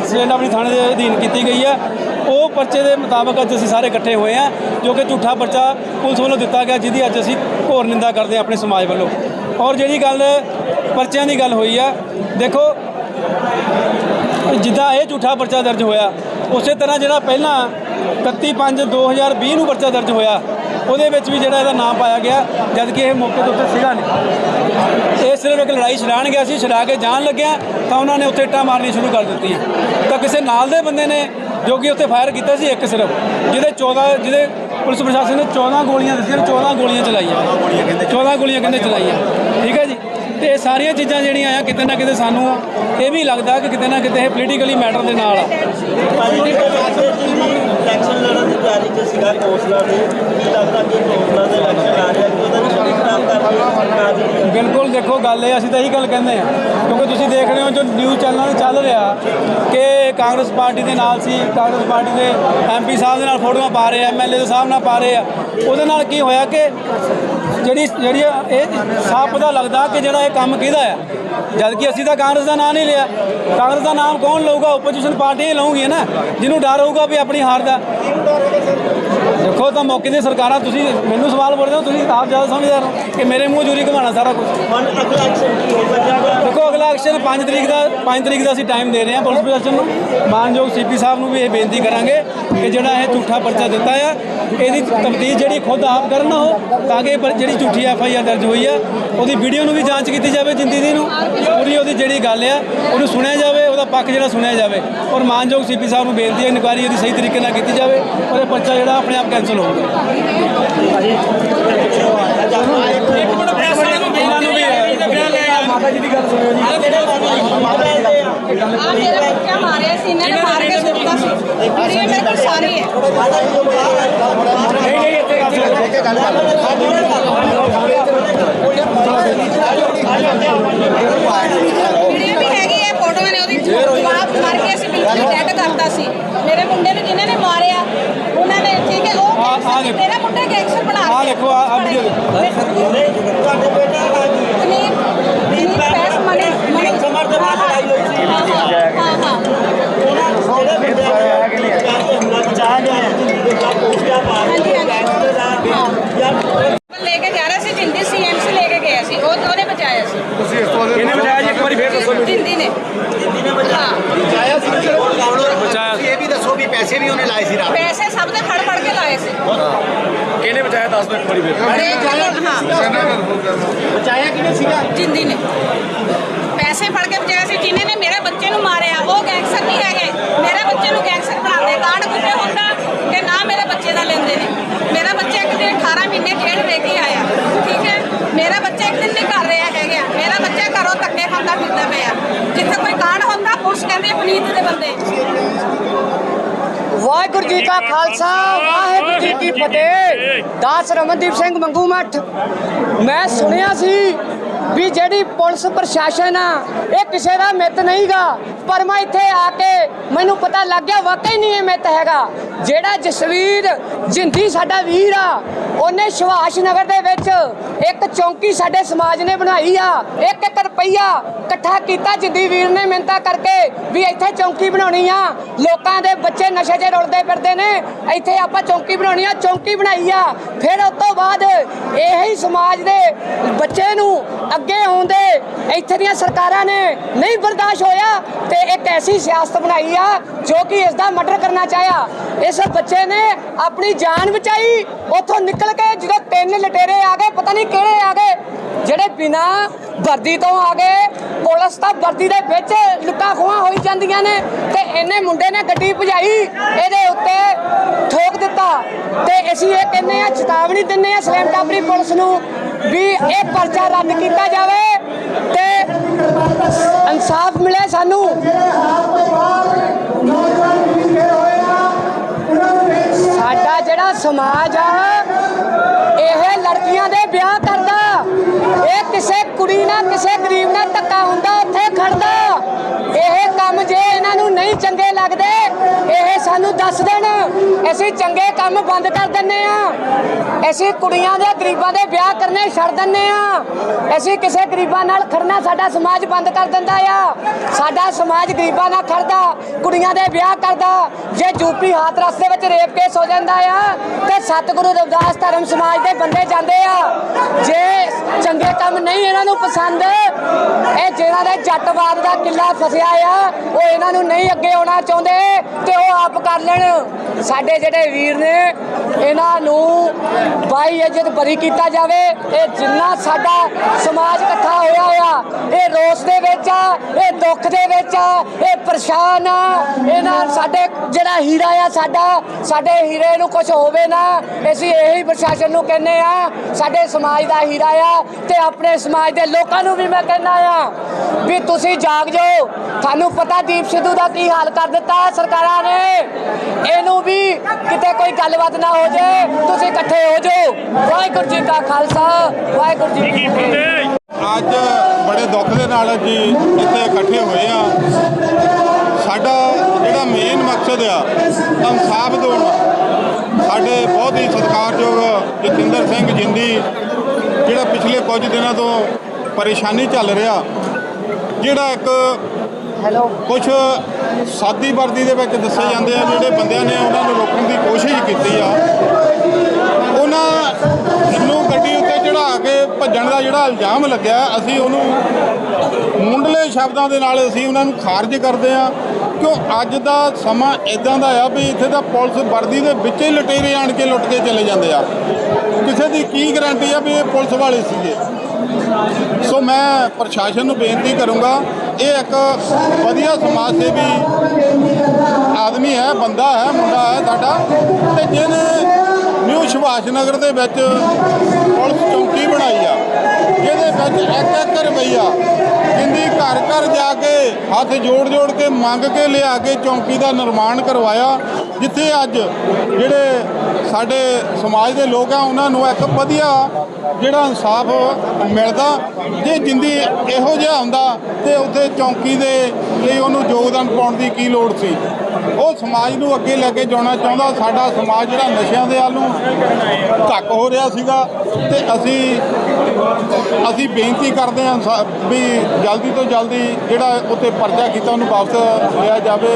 ਸਲੇਂਡਾਬਰੀ ਥਾਣੇ ਦੇ ਅਧੀਨ ਕੀਤੀ ਗਈ ਹੈ। ਉਹ ਪਰਚੇ ਦੇ ਮੁਤਾਬਕ ਅੱਜ ਅਸੀਂ ਸਾਰੇ ਇਕੱਠੇ ਹੋਏ ਹਾਂ, ਜੋ ਕਿ ਝੂਠਾ ਪਰਚਾ ਪੁਲਿਸ ਵੱਲੋਂ ਦਿੱਤਾ ਗਿਆ, ਜਿਹਦੀ ਅੱਜ ਅਸੀਂ ਘੋਰ ਨਿੰਦਾ ਕਰਦੇ ਹਾਂ ਆਪਣੇ ਸਮਾਜ ਵੱਲੋਂ। ਔਰ ਜਿਹੜੀ ਗੱਲ ਪਰਚਿਆਂ ਦੀ ਗੱਲ ਹੋਈ ਆ, ਦੇਖੋ, ਜਿੱਦਾਂ ਇਹ ਝੂਠਾ ਪਰਚਾ ਦਰਜ ਹੋਇਆ ਉਸੇ ਤਰ੍ਹਾਂ ਜਿਹੜਾ ਪਹਿਲਾਂ 31/5/2020 ਨੂੰ ਪਰਚਾ ਦਰਜ ਹੋਇਆ, ਉਹਦੇ ਵਿੱਚ ਵੀ ਜਿਹੜਾ ਇਹਦਾ ਨਾਮ ਪਾਇਆ ਗਿਆ ਜਦ ਕਿ ਇਹ ਮੌਕੇ ਤੋਂ ਉੱਤੇ ਸੀਗਾ ਨਹੀਂ। ਇਹ ਸਿਰਫ ਇੱਕ ਲੜਾਈ ਛਡਾਣ ਗਿਆ ਸੀ, ਛਡਾ ਕੇ ਜਾਣ ਲੱਗਿਆ, ਤਾਂ ਉਹਨਾਂ ਨੇ ਉੱਥੇ ਇੱਟਾਂ ਮਾਰਨੀ ਸ਼ੁਰੂ ਕਰ ਦਿੱਤੀਆਂ। ਤਾਂ ਕਿਸੇ ਨਾਲ ਦੇ ਬੰਦੇ ਨੇ ਜੋ ਕਿ ਉੱਥੇ ਫਾਇਰ ਕੀਤਾ ਸੀ, ਇੱਕ ਸਿਰਫ, ਜਿਹਦੇ 14 ਜਿਹਦੇ ਪੁਲਿਸ ਪ੍ਰਸ਼ਾਸਨ ਨੇ 14 ਗੋਲੀਆਂ ਦੱਸੀਆਂ 14 ਗੋਲੀਆਂ ਚਲਾਈਆਂ। 14 ਗੋਲੀਆਂ ਕਹਿੰਦੇ ਚਲਾਈਆਂ। ਠੀਕ ਹੈ ਜੀ? ਤੇ ਇਹ ਸਾਰੀਆਂ ਚੀਜ਼ਾਂ ਜਿਹੜੀਆਂ ਆ, ਕਿਤੇ ਨਾ ਕਿਤੇ ਸਾਨੂੰ ਇਹ ਵੀ ਲੱਗਦਾ ਕਿ ਕਿਤੇ ਨਾ ਕਿਤੇ ਇਹ ਪੋਲੀਟੀਕਲੀ ਮੈਟਰ ਦੇ ਨਾਲ ਆ। ਇਲੈਕਸ਼ਨ ਲੜਨ ਦੀ ਤਿਆਰੀ ਚ ਸੀਗਾ ਕੌਂਸਲਰ ਦੇ। ਲੱਗਦਾ ਕਿ ਕੌਂਸਲਰ ਦੇ ਇਲੈਕਸ਼ਨ ਆ ਰਿਹਾ ਕਿ ਉਹਦਾ ਬਿਲਕੁਲ ਦੇਖੋ, ਗੱਲ ਇਹ ਅਸੀਂ ਤਾਂ ਇਹੀ ਗੱਲ ਕਹਿੰਦੇ ਆ। ਕਿਉਂਕਿ ਤੁਸੀਂ ਦੇਖ ਰਹੇ ਹੋ ਜੋ ਨਿਊਜ਼ ਚੈਨਲਾਂ 'ਤੇ ਚੱਲ ਰਿਹਾ, ਕਿ ਕਾਂਗਰਸ ਪਾਰਟੀ ਦੇ ਨਾਲ ਸੀ, ਕਾਂਗਰਸ ਪਾਰਟੀ ਦੇ ਐਮਪੀ ਸਾਹਿਬ ਦੇ ਨਾਲ ਫੋਟੋਆਂ ਪਾ ਰਹੇ ਆ ਐਮਐਲਏ ਦੇ ਸਾਹਿਬ ਨਾਲ ਪਾ ਰਹੇ ਆ। ਉਹਦੇ ਨਾਲ ਕੀ ਹੋਇਆ ਕਿ ਜਿਹੜੀ ਜਿਹੜੀ ਇਹ ਸਾਫ਼ ਪਤਾ ਲੱਗਦਾ ਕਿ ਜਿਹੜਾ ਇਹ ਕੰਮ ਕਿਹਦਾ ਆ। ਜਦ ਕਿ ਅਸੀਂ ਤਾਂ ਕਾਂਗਰਸ ਦਾ ਨਾਂ ਨਹੀਂ ਲਿਆ। ਕਾਂਗਰਸ ਦਾ ਨਾਮ ਕੌਣ ਲਊਗਾ? ਓਪੋਜੀਸ਼ਨ ਪਾਰਟੀਆਂ ਹੀ ਲਊਗੀਆਂ ਨਾ? ਜਿਹਨੂੰ ਡਰ ਹੋਊਗਾ ਵੀ ਆਪਣੀ ਹਾਰ ਦਾ। ਦੇਖੋ ਤਾਂ ਮੌਕੇ ਦੀ ਸਰਕਾਰਾਂ ਤੁਸੀਂ ਮੈਨੂੰ ਸਵਾਲ ਪੁੱਛਦੇ ਹੋ ਤੁਸੀਂ ਆਪ ਜ਼ਿਆਦਾ ਸਮਝਦਾਰ ਹੋ ਕਿ ਮੇਰੇ ਮੂੰਹ ਜੂਰੀ ਘਮਾਣਾ ਸਾਰਾ ਕੁਝ ਹੋ? ਦੇਖੋ ਅਗਲਾ ਐਕਸ਼ਨ 5 ਤਰੀਕ ਦਾ 5 ਤਰੀਕ ਦਾ ਅਸੀਂ ਟਾਈਮ ਦੇ ਰਹੇ ਹਾਂ ਪੁਲਿਸ ਪ੍ਰਸ਼ਾਸਨ ਨੂੰ। ਮਾਨਯੋਗ ਸੀਪੀ ਸਾਹਿਬ ਨੂੰ ਵੀ ਇਹ ਬੇਨਤੀ ਕਰਾਂਗੇ ਕਿ ਜਿਹੜਾ ਇਹ ਝੂਠਾ ਪਰਚਾ ਦਿੱਤਾ ਆ ਇਹਦੀ ਤਫਤੀਸ਼ ਜਿਹੜੀ ਖੁਦ ਆਪ ਕਰਨ ਉਹ ਤਾਂ ਕਿ ਜਿਹੜੀ ਝੂਠੀ ਐਫ ਆਈ ਆਰ ਦਰਜ ਹੋਈ ਆ ਉਹਦੀ ਵੀਡੀਓ ਨੂੰ ਵੀ ਜਾਂਚ ਕੀਤੀ ਜਾਵੇ ਜਿੰਦੀ ਦੀ ਨੂੰ। ਪੂਰੀ ਉਹਦੀ ਜਿਹੜੀ ਗੱਲ ਆ ਉਹਨੂੰ ਸੁਣਿਆ ਜਾਵੇ ਪੱਖ ਜਿਹੜਾ ਸੁਣਿਆ ਜਾਵੇ ਔਰ ਮਾਨਯੋਗ ਸੀਪੀ ਸਾਹਿਬ ਨੂੰ ਬੇਨਤੀ ਹੈ ਇਨਕੁਆਇਰੀ ਇਹਦੀ ਸਹੀ ਤਰੀਕੇ ਨਾਲ ਕੀਤੀ ਜਾਵੇ ਔਰ ਇਹ ਪਰਚਾ ਜਿਹੜਾ ਆਪਣੇ ਆਪ ਕੈਂਸਲ ਹੋਊਗਾ ਇਹਨਾਂ ਨੂੰ ਵੀ ਮਾਤਾ ਜੀ ਦੀ ਗੱਲ ਸੁਣਿਓ ਜੀ ਆ ਮੇਰਾ ਬੱਚਾ ਮਾਰਿਆ ਸੀ ਇਹਨਾਂ ਨੇ ਮਾਰ ਕੇ ਸੁੱਟਤਾ ਸੀ ਵੀਡੀਓ ਮੇਰੇ ਕੋਲ ਸਾਰੀ ਹੈ ਨਹੀਂ ਨਹੀਂ ਇੱਥੇ ਗੱਲ ਸੁਣੋ ਵੀਡੀਓ ਫੋਟੋਆਂ ਨੇ ਉਹਦੀ ਜਵਾਬ ਮਾਰ ਕੇ ਅਸੀਂ ਬਿਲਕੁਲ ਡੈਡ ਕਰਤਾ ਸੀ ਮੇਰੇ ਮੁੰਡੇ ਨੂੰ ਜਿਨ੍ਹਾਂ ਨੇ ਮਾਰਿਆ ਉਹਨਾਂ ਨੇ ਠੀਕ ਹੈ ਉਹ। ਮੇਰਾ ਮੁੰਡਾ ਗੈਂਗਸਟਰ ਬਣਾ ਆਹ ਦੇਖੋ, ਆਹ- ਆਹ ਵੀਡੀਓ ਦੇਖੋ। ਤੁਹਾਡੇ ਬੇਟਾ ਕੀ ਪਨੀਰ ਪਨੀਰ ਪੈਸ ਮਨੀ ਮਨੀ ਸਮਰ ਦੇ ਬਾਅਦ ਲੜਾਈ ਹੋਈ ਸੀ ਹਾਂ ਹਾਂ ਹਾਂ ਉਹਨਾਂ ਜਿਹੜੇ ਬੰਦੇ ਸਰਕਾਰ ਦੇ ਹਮਲਾ ਬਚਾਇਆ ਗਿਆ ਹੈ ਜਿੰਦੇ ਦਾ ਪੋਸਟਾ ਪਾ ਹਾਂਜੀ, ਰਹੇ ਹਾਂਜੀ। ਗੈਂਗਸਟਰ ਦਾ ਯਾਰ ਲੈ ਕੇ ਜਾ ਰਿਹਾ ਸੀ ਜਿੰਦੀ ਸੀਐਮਸੀ ਲੈ ਕੇ ਗਿਆ ਸੀ ਉਹ ਉਹਨੇ ਬਚਾਇਆ ਸੀ ਇਹਨੇ ਬਚਾਇਆ ਜੀ ਇੱਕ ਵਾਰੀ ਫੇਰ ਦੱਸੋ ਜਿੰਦੀ ਨੇ ਜਿੰਦੀ ਨੇ ਬਚਾਇਆ ਹਾਂ ਬਚਾਇਆ ਸੀ ਬਚਾਇਆ ਤੁਸੀਂ ਇਹ ਵੀ ਦੱਸੋ ਵੀ ਪੈਸੇ ਵੀ ਉਹਨੇ ਲਾਏ ਸੀ ਰਾਤ ਪੈਸੇ ਸਭ ਦੇ ਫੜ ਫੜ ਕੇ ਲਾਏ ਸੀ ਕਿਹਨੇ ਵਾਰੀ ਫੇਰ। ਹਾਂ ਬਚਾਇਆ ਕਿਵੇਂ ਸੀਗਾ? ਜਿੰਦੀ ਨੇ। ਪੈਸੇ ਫੜ ਕੇ ਬਚਾਇਆ ਸੀ ਜਿਨ੍ਹਾਂ ਨੇ ਮੇਰੇ ਬੱਚੇ ਨੂੰ ਮਾਰਿਆ ਉਹ ਗੈਂਗਸਟਰ ਨਹੀਂ ਹੈਗੇ। ਮੇਰੇ ਬੱਚੇ ਨੂੰ ਗੈਂਗਸਟਰ ਬਣਾਉਂਦੇ। ਕਾਂਡ ਕੁੱਤੇ ਹੁੰਦਾ ਕਿ ਨਾ ਮੇਰੇ ਬੱਚੇ ਦਾ ਲੈਂਦੇ ਨੇ। ਮੇਰਾ ਬੱਚਾ ਇੱਕ ਦਿਨ 18 ਮਹੀਨੇ ਜੇਲ੍ਹ ਰਹਿ ਕੇ ਆਇਆ। ਠੀਕ ਹੈ? ਮੇਰਾ ਬੱਚਾ ਇੱਕ ਦਿਨ ਨਹੀਂ ਕਰ ਰਿਹਾ ਹੈਗਾ ਮੇਰਾ ਬੱਚਾ ਘਰੋਂ ਧੱਕੇ ਖਾਂਦਾ ਫਿਰਦਾ ਪਿਆ ਜਿੱਥੇ ਕੋਈ ਕਾਂਡ ਹੁੰਦਾ ਪੁਲਿਸ ਕਹਿੰਦੇ ਪੁਨੀਤ ਦੇ ਬੰਦੇ ਵਾਹਿਗੁਰੂ ਜੀ ਕਾ ਖਾਲਸਾ, ਵਾਹਿਗੁਰੂ ਜੀ ਕੀ ਫਤਿਹ। ਦਾਸ ਰਮਨਦੀਪ ਸਿੰਘ ਮੰਗੂ ਮੱਠ। ਮੈਂ ਸੁਣਿਆ ਸੀ ਵੀ ਜਿਹੜੀ ਪੁਲਿਸ ਪ੍ਰਸ਼ਾਸਨ ਆ, ਇਹ ਕਿਸੇ ਦਾ ਮਿੱਤ ਨਹੀਂਗਾ। ਪਰ ਮੈਂ ਇੱਥੇ ਆ ਕੇ ਮੈਨੂੰ ਪਤਾ ਲੱਗ ਗਿਆ, ਵਾਕਈ ਨਹੀਂ ਇਹ ਮਿੱਤ ਹੈਗਾ। ਜਿਹੜਾ ਜਸਵੀਰ ਜਿੰਦੀ ਸਾਡਾ ਵੀਰ ਆ, ਉਹਨੇ ਸੁਭਾਸ਼ ਨਗਰ ਦੇ ਵਿੱਚ ਇੱਕ ਚੌਂਕੀ ਸਾਡੇ ਸਮਾਜ ਨੇ ਬਣਾਈ ਆ, ਇੱਕ ਇੱਕ ਰੁਪਈਆ ਇਕੱਠਾ ਕੀਤਾ ਜਿੰਦੀ ਵੀਰ ਨੇ ਮਿਹਨਤਾਂ ਕਰਕੇ ਵੀ ਇੱਥੇ ਚੌਂਕੀ ਬਣਾਉਣੀ ਆ। ਲੋਕਾਂ ਦੇ ਬੱਚੇ ਨਸ਼ੇ 'ਚ ਰੁਲਦੇ ਫਿਰਦੇ ਨੇ, ਇੱਥੇ ਆਪਾਂ ਚੌਂਕੀ ਬਣਾਉਣੀ ਆ, ਚੌਂਕੀ ਬਣਾਈ ਆ। ਫਿਰ ਉਸ ਤੋਂ ਬਾਅਦ ਇਹੀ ਸਮਾਜ ਦੇ ਬੱਚੇ ਨੂੰ ਅੱਗੇ ਆਉਂਦੇ, ਇੱਥੇ ਦੀਆਂ ਸਰਕਾਰਾਂ ਨੇ ਨਹੀਂ ਬਰਦਾਸ਼ਤ ਹੋਇਆ ਤੇ ਇੱਕ ਐਸੀ ਸਿਆਸਤ ਬਣਾਈ ਆ ਜੋ ਕਿ ਇਸ ਦਾ ਮਰਡਰ ਕਰਨਾ ਚਾਹਿਆ। ਇਸ ਬੱਚੇ ਨੇ ਆਪਣੀ ਜਾਨ ਬਚਾਈ, ਉੱਥੋਂ ਨਿਕਲ ਕੇ ਜਦੋਂ ਤਿੰਨ ਲਟੇਰੇ ਆ ਗਏ, ਪਤਾ ਨਹੀਂ ਕਿਹੜੇ ਆ ਗਏ, ਜਿਹੜੇ ਬਿਨਾ ਵਰਦੀ ਤੋਂ ਆ ਗਏ, ਪੁਲਿਸ ਤਾਂ ਵਰਦੀ ਦੇ ਵਿੱਚ ਲੁੱਟਾਂ ਖੋਹਾਂ ਹੋਈ ਜਾਂਦੀਆਂ ਨੇ ਤੇ ਇਹਨੇ ਮੁੰਡੇ ਨੇ ਗੱਡੀ ਭਜਾਈ, ਇਹਦੇ ਉੱਤੇ ਠੋਕ ਦਿੱਤਾ ਤੇ ਅਸੀਂ ਇਹ ਕਹਿੰਦੇ ਆ ਚੇਤਾਵਨੀ ਦਿੰਦੇ ਆ ਸਲੈਮ ਟਾਪਰੀ ਪੁਲਿਸ ਨੂੰ ਵੀ ਇਹ ਪਰਚਾ ਰੱਦ ਕੀਤਾ ਜਾਵੇ ਤੇ ਇਨਸਾਫ ਮਿਲੇ ਸਾਨੂੰ। ਸਾਡਾ ਜਿਹੜਾ ਸਮਾਜ ਆ, ਇਹ ਲੜਕੀਆਂ ਦੇ ਵਿਆਹ ਕਰਦਾ। ਇਹ ਕਿਸੇ ਕੁੜੀ ਨਾਲ ਕਿਸੇ ਗਰੀਬ ਨਾਲ ਧੱਕਾ ਹੁੰਦਾ, ਉੱਥੇ ਖੜਦਾ। ਇਹ ਕੰਮ ਜੇ ਇਹਨਾਂ ਨੂੰ ਨਹੀਂ ਚੰਗੇ ਲੱਗਦੇ, ਇਹ ਸਾਨੂੰ ਦੱਸ ਦੇਣ। ਅਸੀਂ ਚੰਗੇ ਕੰਮ ਬੰਦ ਕਰ ਦਿੰਨੇ ਆ। ਅਸੀਂ ਕੁੜੀਆਂ ਦੇ ਗਰੀਬਾਂ ਦੇ ਵਿਆਹ ਕਰਨੇ ਛੱਡ ਦਿੰਨੇ ਆ। ਅਸੀਂ ਕਿਸੇ ਗਰੀਬਾਂ ਨਾਲ ਖੜਨਾ, ਸਾਡਾ ਸਮਾਜ ਬੰਦ ਕਰ ਦਿੰਦਾ ਆ। ਸਾਡਾ ਸਮਾਜ ਗਰੀਬਾਂ ਨਾਲ ਖੜਦਾ, ਕੁੜੀਆਂ ਦੇ ਵਿਆਹ ਕਰਦਾ। ਜੇ ਯੂਪੀ ਹਾਥ ਰਸਤੇ ਵਿੱਚ ਰੇਪ ਕੇਸ ਹੋ ਜਾਂਦਾ ਆ, ਤੇ ਸਤਿਗੁਰੂ ਰਵਿਦਾਸ ਧਰਮ ਸਮਾਜ ਦੇ ਬੰਦੇ ਜਾਂਦੇ ਆ। ਜੇ ਚੰਗੇ ਕੰਮ ਨਹੀਂ ਇਹਨਾਂ ਨੂੰ ਪਸੰਦ। ਇਹ ਜਿਹਨਾਂ ਦੇ ਜੱਟਵਾਦ ਦਾ ਕਿੱਲਾ ਫਸਿਆ ਆ, ਉਹ ਇਹਨਾਂ ਨੂੰ ਨਹੀਂ ਅੱਗੇ ਆਉਣਾ ਚਾਹੁੰਦੇ, ਤੇ ਉਹ ਆਪ ਕਰ ਲੈਣ। ਸਾਡੇ ਜਿਹੜੇ ਵੀਰ ਨੇ, ਇਹਨਾਂ ਨੂੰ ਬਾਈ ਇੱਜ਼ਤ ਬਰੀ ਕੀਤਾ ਜਾਵੇ। ਇਹ ਜਿੰਨਾ ਸਾਡਾ ਸਮਾਜ ਇਕੱਠਾ ਹੋਇਆ ਆ ਇਹ ਰੋਸ ਦੇ ਵਿੱਚ ਆ, ਇਹ ਦੁੱਖ ਦੇ ਵਿੱਚ ਆ, ਇਹ ਪਰੇਸ਼ਾਨ ਆ। ਇਹਨਾਂ ਸਾਡੇ ਜਿਹੜਾ ਹੀਰਾ ਆ, ਸਾਡਾ, ਸਾਡੇ ਹੀਰੇ ਨੂੰ ਕੁਝ ਹੋਵੇ ਨਾ, ਅਸੀਂ ਇਹੀ ਪ੍ਰਸ਼ਾਸਨ ਨੂੰ ਕਹਿੰਨੇ ਆ, ਸਾਡੇ ਸਮਾਜ ਦਾ ਹੀਰਾ ਆ ਤੇ ਆਪਣੇ ਸਮਾਜ ਦੇ ਲੋਕਾਂ ਨੂੰ ਵੀ ਮੈਂ ਕਹਿੰਦਾ ਆ ਵੀ ਤੁਸੀਂ ਜਾਗ ਜਾਓ। ਤੁਹਾਨੂੰ ਪਤਾ ਦੀਪ ਸਿੱਧੂ ਦਾ ਕੀ ਹਾਲ ਕਰ ਦਿੱਤਾ ਸਰਕਾਰਾਂ ਨੇ। ਇਹਨੂੰ ਵੀ ਕਿਤੇ ਕੋਈ ਗੱਲਬਾਤ ਨਾ ਹੋ ਜਾਏ, ਤੁਸੀਂ ਇਕੱਠੇ ਹੋ ਜਾਓ। ਵਾਹਿਗੁਰੂ ਜੀ ਕਾ ਖਾਲਸਾ, ਵਾਹਿਗੁਰੂ ਜੀ ਕੀ ਫਤਿਹ। ਅੱਜ ਬੜੇ ਦੁੱਖ ਦੇ ਨਾਲ ਜੀ ਇੱਥੇ ਇਕੱਠੇ ਹੋਏ ਆ ਸਾਡਾ ਜਿਹੜਾ ਮੇਨ ਮਕਸਦ ਆ, ਇਨਸਾਫ ਦਿਵਾਉਣਾ ਸਾਡੇ ਬਹੁਤ ਹੀ ਸਤਿਕਾਰਯੋਗ ਜਤਿੰਦਰ ਸਿੰਘ ਜਿੰਦੀ, ਜਿਹੜਾ ਪਿਛਲੇ ਕੁਝ ਦਿਨਾਂ ਤੋਂ ਪਰੇਸ਼ਾਨੀ ਚੱਲ ਰਿਹਾ, ਜਿਹੜਾ ਇੱਕ ਕੁਝ ਸਾਦੀ ਵਰਦੀ ਦੇ ਵਿੱਚ ਦੱਸੇ ਜਾਂਦੇ ਆ, ਜਿਹੜੇ ਬੰਦਿਆਂ ਨੇ ਉਹਨਾਂ ਨੂੰ ਰੋਕਣ ਦੀ ਕੋਸ਼ਿਸ਼ ਕੀਤੀ ਆ। ਉਹਨਾਂ ਨੂੰ ਗੱਡੀ ਉੱਤੇ ਚੜਾ ਕੇ ਭੱਜਣ ਦਾ ਜਿਹੜਾ ਇਲਜ਼ਾਮ ਲੱਗਿਆ, ਅਸੀਂ ਉਹਨੂੰ ਮੁੰਡਲੇ ਸ਼ਬਦਾਂ ਦੇ ਨਾਲ ਅਸੀਂ ਉਹਨਾਂ ਨੂੰ ਖਾਰਜ ਕਰਦੇ ਆ। ਕਿਉਂ ਅੱਜ ਦਾ ਸਮਾਂ ਇਦਾਂ ਦਾ ਆ ਵੀ ਇੱਥੇ ਦਾ ਪੁਲਿਸ ਵਰਦੀ ਦੇ ਵਿੱਚ ਹੀ ਲਟੇਰੇ ਆਣ ਕੇ ਲੁੱਟ ਕੇ ਚਲੇ ਜਾਂਦੇ ਆ। ਕਿਸੇ ਦੀ ਕੀ ਗਾਰੰਟੀ ਆ ਵੀ ਇਹ ਪੁਲਿਸ ਵਾਲੇ ਸੀਗੇ? ਸੋ ਮੈਂ ਪ੍ਰਸ਼ਾਸਨ ਨੂੰ ਬੇਨਤੀ ਕਰੂੰਗਾ ਇਹ ਇੱਕ ਵਧੀਆ ਸਮਾਜ ਸੇਵੀ ਆਦਮੀ ਹੈ, ਬੰਦਾ ਹੈ, ਮੁੰਡਾ ਹੈ ਸਾਡਾ। ਤੇ ਜਿਹਨੇ ਨਿਊ ਸੁਭਾਸ਼ ਨਗਰ ਦੇ ਵਿੱਚ ਪੁਲਿਸ ਚੌਂਕੀ ਬਣਾਈ ਆ, ਜਿਹਦੇ ਵਿੱਚ ਇੱਕ ਇੱਕ ਰੁਪਈਆ ਜਿੰਦੀ ਘਰ ਘਰ ਜਾ ਕੇ ਹੱਥ ਜੋੜ ਜੋੜ ਕੇ ਮੰਗ ਕੇ ਲਿਆ ਕੇ ਚੌਂਕੀ ਦਾ ਨਿਰਮਾਣ ਕਰਵਾਇਆ, ਜਿੱਥੇ ਅੱਜ ਜਿਹੜੇ ਸਾਡੇ ਸਮਾਜ ਦੇ ਲੋਕ ਆ, ਉਹਨਾਂ ਨੂੰ ਇੱਕ ਵਧੀਆ ਜਿਹੜਾ ਇਨਸਾਫ ਮਿਲਦਾ, ਜੇ ਜਿੰਦੀ ਇਹੋ ਜਿਹਾ ਹੁੰਦਾ ਤੇ ਉੱਥੇ ਚੌਂਕੀ ਦੇ ਲਈ ਉਹਨੂੰ ਯੋਗਦਾਨ ਪਾਉਣ ਦੀ ਕੀ ਲੋੜ ਸੀ? ਉਹ ਸਮਾਜ ਨੂੰ ਅੱਗੇ ਲੈ ਕੇ ਜਾਣਾ ਚਾਹੁੰਦਾ, ਸਾਡਾ ਸਮਾਜ ਜਿਹੜਾ ਨਸ਼ਿਆਂ ਦੇ ਵੱਲ ਨੂੰ ਧੱਕ ਹੋ ਰਿਹਾ ਸੀਗਾ ਤੇ ਅਸੀਂ ਅਸੀਂ ਬੇਨਤੀ ਕਰਦੇ ਹਾਂ ਸਾ- ਵੀ ਜਲਦੀ ਤੋਂ ਜਲਦੀ ਜਿਹੜਾ ਉੱਤੇ ਪਰਚਾ ਕੀਤਾ ਉਹਨੂੰ ਵਾਪਸ ਲਿਆ ਜਾਵੇ।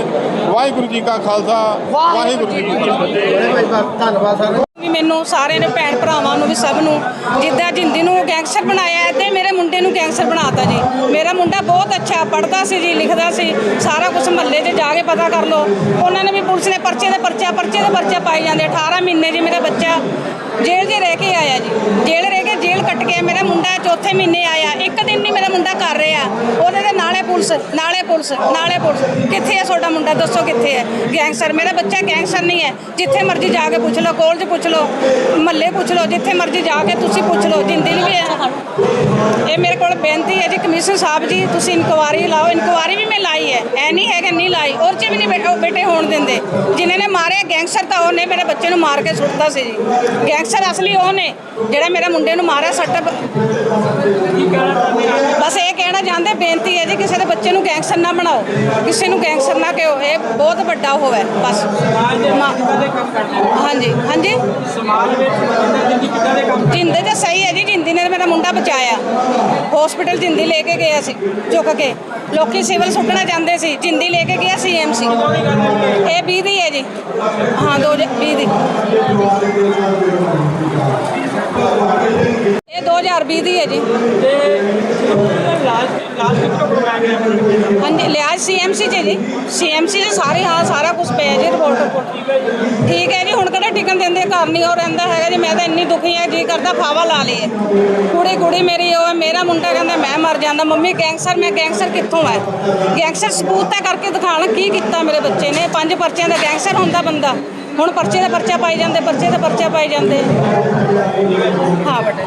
ਵਾਹਿਗੁਰੂ ਜੀ ਕਾ ਖਾਲਸਾ ਵਾਹਿਗੁਰੂ ਜੀ ਕੀ ਫਤਿਹ। ਵੀ ਮੈਨੂੰ ਸਾਰੇ ਨੇ ਭੈਣ ਭਰਾਵਾਂ ਨੂੰ ਵੀ ਸਭ ਨੂੰ ਜਿੱਦਾਂ ਜਿੰਦੀ ਨੂੰ ਗੈਂਗਸਟਰ ਬਣਾਇਆ ਤੇ ਮੇਰੇ ਮੁੰਡੇ ਨੂੰ ਗੈਂਗਸਟਰ ਬਣਾਤਾ ਜੀ। ਮੇਰਾ ਮੁੰਡਾ ਬਹੁਤ ਅੱਛਾ ਪੜ੍ਹਦਾ ਸੀ ਜੀ ਲਿਖਦਾ ਸੀ। ਸਾਰਾ ਕੁਝ ਮਹੱਲੇ 'ਚ ਜਾ ਕੇ ਪਤਾ ਕਰ ਲਓ। ਉਹਨਾਂ ਨੇ ਵੀ ਪੁਲਿਸ ਨੇ ਪਰਚੇ ਦੇ ਪਰਚਾ ਪਰਚੇ ਦੇ ਪਰਚਾ ਪਾਈ ਜਾਂਦੇ 18 ਮਹੀਨੇ ਜੀ ਮੇਰਾ ਬੱਚਾ ਜੇਲ੍ਹ 'ਚ ਰਹਿ ਕੇ ਆਇਆ ਜੀ। ਜੇਲ੍ਹ ਕੱਟ ਕੇ ਮੇਰਾ ਮੁੰਡਾ ਚੌਥੇ ਮਹੀਨੇ ਆਇਆ। ਇੱਕ ਦਿਨ ਨਹੀਂ ਮੇਰਾ ਮੁੰਡਾ ਕਰ ਰਿਹਾ। ਉਹਦੇ ਤੇ ਨਾਲੇ ਪੁਲਿਸ ਨਾਲੇ ਪੁਲਿਸ ਨਾਲੇ ਪੁਲਿਸ। ਕਿੱਥੇ ਹੈ ਤੁਹਾਡਾ ਮੁੰਡਾ? ਦੱਸੋ ਕਿੱਥੇ ਹੈ ਗੈਂਗਸਟਰ। ਮੇਰਾ ਬੱਚਾ ਗੈਂਗਸਟਰ ਨਹੀਂ ਹੈ। ਜਿੱਥੇ ਮਰਜ਼ੀ ਜਾ ਕੇ ਪੁੱਛ ਲਓ ਕਾਲਜ ਪੁੱਛ ਲਓ, ਮਹੱਲੇ ਪੁੱਛ ਲਓ, ਜਿੱਥੇ ਮਰਜ਼ੀ ਜਾ ਕੇ ਤੁਸੀਂ ਪੁੱਛ ਲਓ ਜਿੰਦੇ ਨਹੀਂ ਵੀ ਇਹ ਮੇਰੇ ਕੋਲ ਬੇਨਤੀ ਹੈ ਜੀ, ਕਮਿਸ਼ਨਰ ਸਾਹਿਬ ਜੀ, ਤੁਸੀਂ ਇਨਕੁਆਰੀ ਲਾਓ। ਇਨਕੁਆਰੀ ਵੀ ਮੈਂ ਲਾਈ ਹੈ। ਐ ਨਹੀਂ ਹੈ ਕਿ ਨਹੀਂ ਲਾਈ। ਔਰ ਚ ਵੀ ਨਹੀਂ ਬੇਟੇ ਬੇਟੇ ਹੋਣ ਦਿੰਦੇ। ਜਿਨ੍ਹਾਂ ਨੇ ਮਾਰਿਆ, ਗੈਂਗਸਟਰ ਤਾਂ ਉਹਨੇ ਮੇਰੇ ਬੱਚੇ ਨੂੰ ਮਾਰ ਕੇ ਸੁੱਟਦਾ ਸੀ ਜੀ। ਗੈਂਗਸਟਰ ਅਸਲੀ ਉਹ ਨੇ ਜਿਹੜਾ ਮੇਰੇ ਮੁੰਡੇ ਨੂੰ ਮਾਰਿਆ ਸੱਟ ਬਸ ਇਹ ਕਹਿਣਾ ਚਾਹੁੰਦੇ ਬੇਨਤੀ ਹੈ ਜੀ ਕਿਸੇ ਦੇ ਬੱਚੇ ਨੂੰ ਗੈਂਗਸਟਰ ਨਾ ਬਣਾਓ। ਕਿਸੇ ਨੂੰ ਗੈਂਗਸਟਰ ਨਾ ਕਿਹੋ ਇਹ ਬਹੁਤ ਵੱਡਾ ਉਹ ਹੈ ਬਸ। ਹਾਂਜੀ ਹਾਂਜੀ। ਜਿੰਦੇ ਤੇ ਸਹੀ ਹੈ ਜੀ ਜਿੰਦੀ ਨੇ ਮੇਰਾ ਮੁੰਡਾ ਬਚਾਇਆ। ਹਸਪੀਟਲ ਜਿੰਦੀ ਲੈ ਕੇ ਗਿਆ ਸੀ ਚੁੱਕ ਕੇ। ਲੋਕੀ ਸਿਵਲ ਸੁੱਟਣਾ ਚਾਹੁੰਦੇ ਸੀ ਜਿੰਦੀ ਲੈ ਕੇ ਗਿਆ ਸੀਐਮਸੀ ਇਹ 20 ਦੀ ਹੈ ਜੀ। ਹਾਂ 2020 ਦੀ। 2020 ਦੀ ਹੈ ਜੀ। ਹਾਂਜੀ ਲਿਆਜ ਸੀਐਮਸੀ ਚ ਜੀ। ਸੀਐਮਸੀ ਚ ਸਾਰੇ ਹਾਂ ਸਾਰਾ ਕੁਝ ਪਿਆ ਜੀ ਰਿਪੋਰਟ ਰਿਪੋਰਟ ਠੀਕ ਹੈ ਜੀ। ਹੁਣ ਕਿਹੜਾ ਟਿਕਣ ਦਿੰਦੇ ਘਰ ਨਹੀਂ ਹੋ ਰਹਿੰਦਾ ਹੈਗਾ ਜੀ। ਮੈਂ ਤਾਂ ਇੰਨੀ ਦੁਖੀ ਹਾਂ ਜੀ ਕਰਦਾ ਫਾਵਾ ਲਾ ਲਈਏ। ਕੁੜੀ ਕੁੜੀ ਮੇਰੀ ਉਹ ਹੈ ਮੇਰਾ ਮੁੰਡਾ ਕਹਿੰਦਾ ਮੈਂ ਮਰ ਜਾਂਦਾ। ਮੰਮੀ ਗੈਂਗਸਟਰ ਮੈਂ ਗੈਂਗਸਟਰ ਕਿੱਥੋਂ ਹੈ ਗੈਂਗਸਟਰ ਸਬੂਤ ਤਾਂ ਕਰਕੇ ਦਿਖਾਣ ਕੀ ਕੀਤਾ ਮੇਰੇ ਬੱਚੇ ਨੇ? ਪੰਜ ਪਰਚਿਆਂ ਦਾ ਗੈਂਗਸਟਰ ਹੁੰਦਾ ਬੰਦਾ। ਹੁਣ ਪਰਚੇ ਦਾ ਪਰਚਾ ਪਾਈ ਜਾਂਦੇ, ਪਰਚੇ ਦਾ ਪਰਚਾ ਪਾਈ ਜਾਂਦੇ। ਹਾਂ ਬੇਟੇ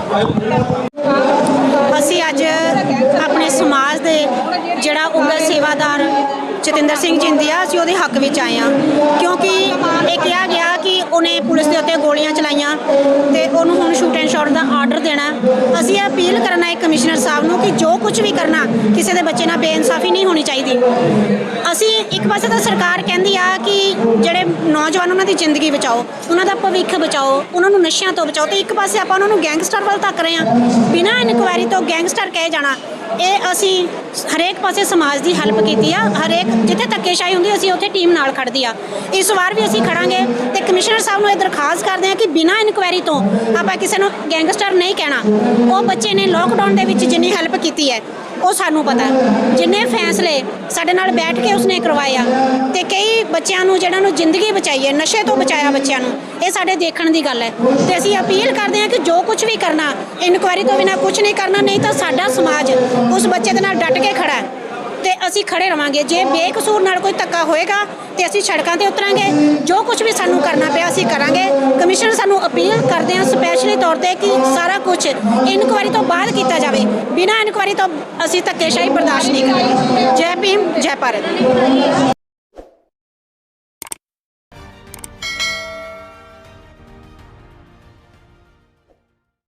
ਅਸੀਂ ਅੱਜ ਆਪਣੇ ਸਮਾਜ ਦੇ ਜਿਹੜਾ ਉੱਘਾ ਸੇਵਾਦਾਰ ਜਤਿੰਦਰ ਸਿੰਘ ਜਿੰਦੀਆ ਅਸੀਂ ਉਹਦੇ ਹੱਕ ਵਿੱਚ ਆਏ ਹਾਂ। ਕਿਉਂਕਿ ਇਹ ਕਿਹਾ ਗਿਆ ਕਿ ਉਹਨੇ ਪੁਲਿਸ ਦੇ ਉੱਤੇ ਗੋਲੀਆਂ ਚਲਾਈਆਂ ਤੇ ਉਹਨੂੰ ਹੁਣ ਸ਼ੂਟ ਐਂਡ ਸ਼ਾਟ ਦਾ ਆਰਡਰ ਦੇਣਾ ਅਸੀਂ ਇਹ ਅਪੀਲ ਕਰਨਾ ਹੈ ਕਮਿਸ਼ਨਰ ਸਾਹਿਬ ਨੂੰ ਕਿ ਜੋ ਕੁਝ ਵੀ ਕਰਨਾ, ਕਿਸੇ ਦੇ ਬੱਚੇ ਨਾਲ ਬੇਇਨਸਾਫੀ ਨਹੀਂ ਹੋਣੀ ਚਾਹੀਦੀ। ਅਸੀਂ ਇੱਕ ਪਾਸੇ ਤਾਂ ਸਰਕਾਰ ਕਹਿੰਦੀ ਆ ਕਿ ਜਿਹੜੇ ਨੌਜਵਾਨ ਉਹਨਾਂ ਦੀ ਜ਼ਿੰਦਗੀ ਬਚਾਓ, ਉਹਨਾਂ ਦਾ ਭਵਿੱਖ ਬਚਾਓ, ਉਹਨਾਂ ਨੂੰ ਨਸ਼ਿਆਂ ਤੋਂ ਬਚਾਓ ਤੇ ਇੱਕ ਪਾਸੇ ਆਪਾਂ ਉਹਨਾਂ ਨੂੰ ਗੈਂਗਸਟਰ ਵੱਲ ਧੱਕ ਰਹੇ ਹਾਂ। ਬਿਨਾਂ ਇਨਕੁਆਇਰੀ ਤੋਂ ਗੈਂਗਸਟਰ ਕਹੇ ਜਾਣਾ ਇਹ ਅਸੀਂ ਹਰੇਕ ਪਾਸੇ ਸਮਾਜ ਦੀ ਹੈਲਪ ਕੀਤੀ ਆ। ਹਰੇਕ ਜਿੱਥੇ ਧੱਕੇਸ਼ਾਹੀ ਹੁੰਦੀ, ਅਸੀਂ ਉੱਥੇ ਟੀਮ ਨਾਲ ਖੜਦੀ ਆ। ਇਸ ਵਾਰ ਵੀ ਅਸੀਂ ਖੜਾਂਗੇ ਤੇ ਕਮਿਸ਼ਨਰ ਸਾਹਿਬ ਨੂੰ ਇਹ ਦਰਖਾਸਤ ਕਰਦੇ ਆ ਕਿ ਬਿਨਾਂ ਇਨਕੁਆਇਰੀ ਤੋਂ ਆਪਾਂ ਕਿਸੇ ਨੂੰ ਗੈਂਗਸਟਰ ਨਹੀਂ ਕਹਿਣਾ। ਉਹ ਬੱਚੇ ਨੇ ਲੋਕਡਾਊਨ ਦੇ ਵਿੱਚ ਜਿੰਨੀ ਹੈਲਪ ਕੀਤੀ ਹੈ। ਉਹ ਸਾਨੂੰ ਪਤਾ। ਜਿੰਨੇ ਫੈਸਲੇ ਸਾਡੇ ਨਾਲ ਬੈਠ ਕੇ ਉਸਨੇ ਕਰਵਾਇਆ ਤੇ ਕਈ ਬੱਚਿਆਂ ਨੂੰ ਜਿਹਨਾਂ ਨੂੰ ਜ਼ਿੰਦਗੀ ਬਚਾਈ ਹੈ, ਨਸ਼ੇ ਤੋਂ ਬਚਾਇਆ ਬੱਚਿਆਂ ਨੂੰ, ਇਹ ਸਾਡੇ ਦੇਖਣ ਦੀ ਗੱਲ ਹੈ। ਤੇ ਅਸੀਂ ਅਪੀਲ ਕਰਦੇ ਹਾਂ ਕਿ ਜੋ ਕੁਝ ਵੀ ਕਰਨਾ, ਇਨਕੁਆਇਰੀ ਤੋਂ ਬਿਨਾਂ ਕੁਝ ਨਹੀਂ ਕਰਨਾ, ਨਹੀਂ ਤਾਂ ਸਾਡਾ ਸਮਾਜ ਉਸ ਬੱਚੇ ਦੇ ਨਾਲ ਡਟ ਕੇ ਖੜਾ ਹੈ। ਤੇ ਅਸੀਂ ਖੜੇ ਰਵਾਂਗੇ। ਜੇ ਬੇਕਸੂਰ ਨਾਲ ਕੋਈ ਧੱਕਾ ਹੋਏਗਾ ਤੇ ਅਸੀਂ ਸੜਕਾਂ ਤੇ ਉਤਰਾਂਗੇ। ਜੋ ਕੁਝ ਵੀ ਸਾਨੂੰ ਕਰਨਾ ਪਿਆ ਅਸੀਂ ਕਰਾਂਗੇ। ਕਮਿਸ਼ਨਰ ਸਾਨੂੰ ਅਪੀਲ ਕਰਦੇ ਹਾਂ ਸਪੈਸ਼ਲੀ ਤੌਰ ਤੇ ਕਿ ਸਾਰਾ ਕੁਝ ਇਨਕੁਆਇਰੀ ਤੋਂ ਬਾਅਦ ਕੀਤਾ ਜਾਵੇ। ਬਿਨਾਂ ਇਨਕੁਆਇਰੀ ਤੋਂ ਅਸੀਂ ਧੱਕੇਸ਼ਾਹੀ ਬਰਦਾਸ਼ਤ ਨਹੀਂ ਕਰਾਂਗੇ। ਜੈ ਭੀਮ, ਜੈ ਭਾਰਤ।